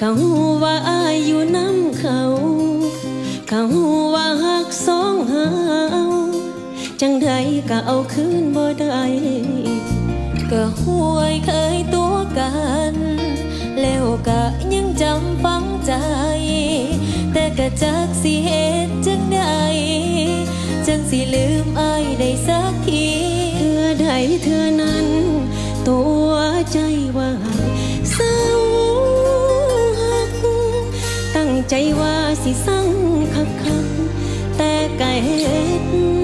เขาว่าอายอยู่น้ำเขาเขาว่าหักสองเฮาจังใดก็เอาคืนบ่ได้ก็ห่วยเคยตัวกัน แล้วก็ยังจำฝังใจ แต่ก็จักสิเหตุจังใดจังสิลืมอายได้สักทีเธอใดเธอนั้น ตัวใจว่า ว่าสิสังคักคักแต่ไก่เฮ็